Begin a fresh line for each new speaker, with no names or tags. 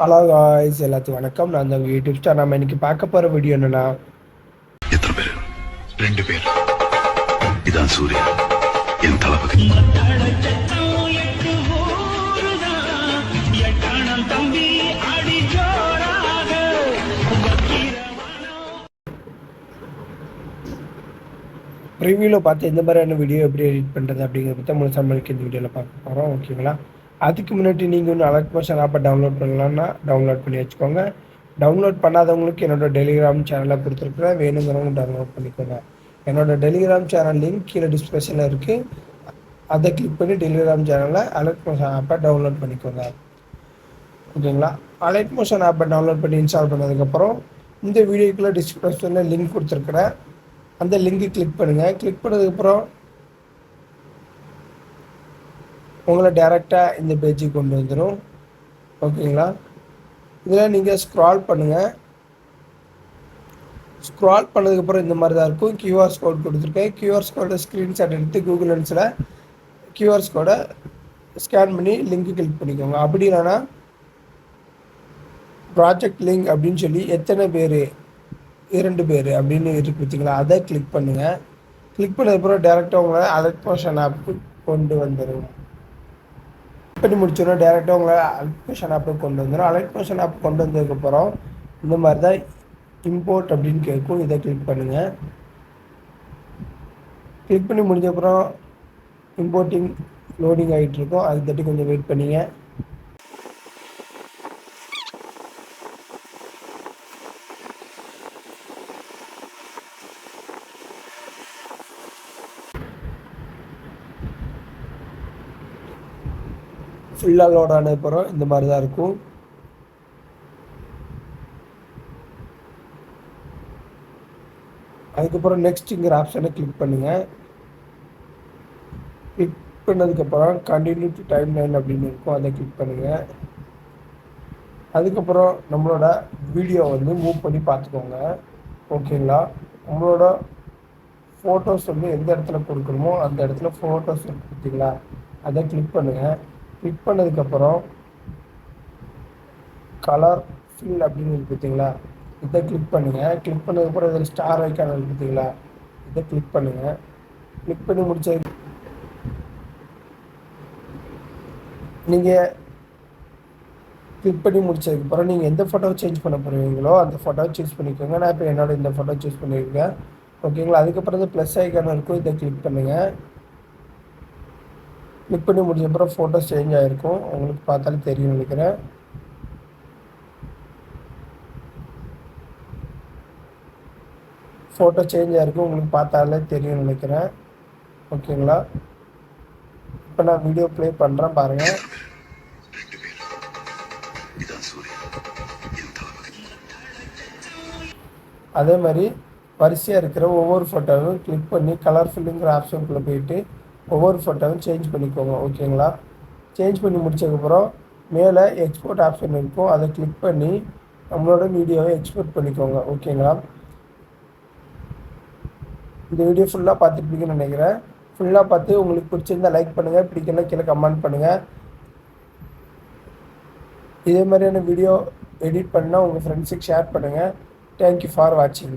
Hello guys எல்லாத்துக்கும் வணக்கம். நான் அந்த யூடியூப் ஸ்டார் நம்ம இன்னைக்கு பார்க்க போகிற வீடியோ என்னன்னா
எத்தனை பேர்? ரெண்டு பேர். இதான் சூர்யா என் தளபதி.
ரிவ்யூவில் பார்த்து எந்த மாதிரியான வீடியோ எப்படி எடிட் பண்ணுறது அப்படிங்கிறத பற்றி முழு சம்பளிக்கு இந்த வீடியோவில் பார்க்க போகிறோம் ஓகேங்களா அதுக்கு முன்னாடி நீங்கள் ஒன்று அலர்ட் மோஷன் ஆப்பை டவுன்லோட் பண்ணலாம்னா டவுன்லோட் பண்ணி வச்சுக்கோங்க. டவுன்லோட் பண்ணாதவங்களுக்கு என்னோட டெலிகிராம் சேனலில் கொடுத்துருக்குறேன். வேணுங்கிறவங்க டவுன்லோட் பண்ணிக்கோங்க. என்னோட டெலிகிராம் சேனல் லிங்க் கீழே டிஸ்கிரிப்ஷனில் இருக்குது அதை கிளிக் பண்ணி டெலிகிராம் சேனலில் அலர்ட் மோஷன் ஆப்பை டவுன்லோட் பண்ணிக்கோங்க. ஓகேங்களா? அலர்ட் மோஷன் ஆப்பை டவுன்லோட் பண்ணி இன்ஸ்டால் பண்ணதுக்கப்புறம் இந்த வீடியோக்குள்ளே டிஸ்கிரிப்ஷனில் லிங்க் கொடுத்துருக்குறேன். அந்த லிங்க்கு கிளிக் பண்ணுங்கள் கிளிக் பண்ணதுக்கப்புறம் உங்களை டேரெக்டாக இந்த பேஜுக்கு கொண்டு வந்துடும் ஓகேங்களா இதில் நீங்கள் ஸ்க்ரால் பண்ணுங்கள் ஸ்க்ரால் பண்ணதுக்கப்புறம் இந்த மாதிரி தான் இருக்கும். கியூஆர் கோட் கொடுத்துருக்கேன். கியூஆர் கோடை ஸ்க்ரீன்ஷாட் எடுத்து கூகுள் லென்ஸில் கியூஆர் கோடை ஸ்கேன் பண்ணி லிங்க்கு கிளிக் பண்ணிக்கோங்க. அப்படி இல்லைன்னா ப்ராஜெக்ட் லிங்க் அப்படின்னு சொல்லி எத்தனை பேர்? இரண்டு பேர் அப்படின்னு இருக்கு பார்த்தீங்களா? அதை கிளிக் பண்ணுங்கள் கிளிக் பண்ணதுக்கப்புறம் டேரெக்டாக உங்களை அலர்ட் மோஷன் ஆப்புக்கு கொண்டு வந்துடும் பண்ணி முடிச்சோன்னா டேரெக்டாக உங்களை அலர்ட் மோஷன் ஆப்புக்கு கொண்டு வந்துடும் அலர்ட் மோஷன் ஆப் கொண்டு வந்ததுக்கப்புறம் இந்த மாதிரி தான் இம்போர்ட் அப்படின்னு கேட்கும். இதை கிளிக் பண்ணுங்கள் கிளிக் பண்ணி முடிஞ்சப்புறம் இம்போர்ட்டிங் லோடிங் ஆகிட்டு இருக்கும். அது தட்டி கொஞ்சம் வெயிட் பண்ணிங்க. ஃபுல்லாக லோட் ஆனதுக்கப்புறம் இந்த மாதிரி தான் இருக்கும். அதுக்கப்புறம் நெக்ஸ்ட்டுங்கிற ஆப்ஷனை கிளிக் பண்ணுங்கள் கிளிக் பண்ணதுக்கப்புறம் கண்டினியூ டு டைம் லைன் அப்படின்னு இருக்கும். அதை கிளிக் பண்ணுங்கள் அதுக்கப்புறம் நம்மளோட வீடியோ வந்து மூவ் பண்ணி பார்த்துக்கோங்க. ஓகேங்களா நம்மளோட ஃபோட்டோஸ் வந்து எந்த இடத்துல கொடுக்கணுமோ அந்த இடத்துல ஃபோட்டோஸ் இருக்கு பார்த்தீங்களா? அதை கிளிக் பண்ணுங்கள் கிளிக் பண்ணதுக்கப்புறம் கலர் ஃபில் அப்படின்னு இருக்கு பார்த்தீங்களா? இதை கிளிக் பண்ணுங்கள் கிளிக் பண்ணதுக்கப்புறம் இதில் ஸ்டார் ஐக்கான் இருக்கு பார்த்தீங்களா? இதை கிளிக் பண்ணுங்கள் கிளிக் பண்ணி முடிச்சது நீங்கள் கிளிக் பண்ணி முடிச்சதுக்கப்புறம் நீங்கள் எந்த ஃபோட்டோவை சேஞ்ச் பண்ண போகிறீங்களோ அந்த ஃபோட்டோவை சூஸ் பண்ணிக்கோங்க. நான் இப்போ என்னோட இந்த ஃபோட்டோ சூஸ் பண்ணியிருக்கேன். ஓகேங்களா அதுக்கப்புறம் இந்த ப்ளஸ் ஐக்கான இருக்கும். இதை கிளிக் பண்ணுங்கள் கிளிக் பண்ணி முடிஞ்ச அப்புறம் ஃபோட்டோ சேஞ்ச் ஆகிருக்கும் உங்களுக்கு பார்த்தாலே தெரியும் நினைக்கிறேன். ஃபோட்டோ சேஞ்ச் ஆகிருக்கும் உங்களுக்கு பார்த்தாலே தெரியும் நினைக்கிறேன். ஓகேங்களா இப்போ நான் வீடியோ ப்ளே பண்ணுறேன் பாருங்கள் அதே மாதிரி வரிசையாக இருக்கிற ஒவ்வொரு ஃபோட்டோவும் கிளிக் பண்ணி கலர் ஃபில்லுங்கிற ஆப்ஷனுக்குள்ளே போயிட்டு ஒவ்வொரு ஃபோட்டோவும் சேஞ்ச் பண்ணிக்கோங்க ஓகேங்களா சேஞ்ச் பண்ணி முடிச்சதுக்கப்புறம் மேலே எக்ஸ்போர்ட் ஆப்ஷன் இருக்கும். அதை கிளிக் பண்ணி நம்மளோட வீடியோவை எக்ஸ்போர்ட் பண்ணிக்கோங்க ஓகேங்களா இந்த வீடியோ ஃபுல்லாக பார்த்துருப்பீங்கன்னு நினைக்கிறேன். ஃபுல்லாக பார்த்து உங்களுக்கு பிடிச்சிருந்தா லைக் பண்ணுங்கள் பிடிக்கல கீழே கமெண்ட் பண்ணுங்கள் இதே மாதிரியான வீடியோ எடிட் பண்ணால் உங்கள் ஃப்ரெண்ட்ஸுக்கு ஷேர் பண்ணுங்கள் தேங்க்யூ ஃபார் வாட்சிங்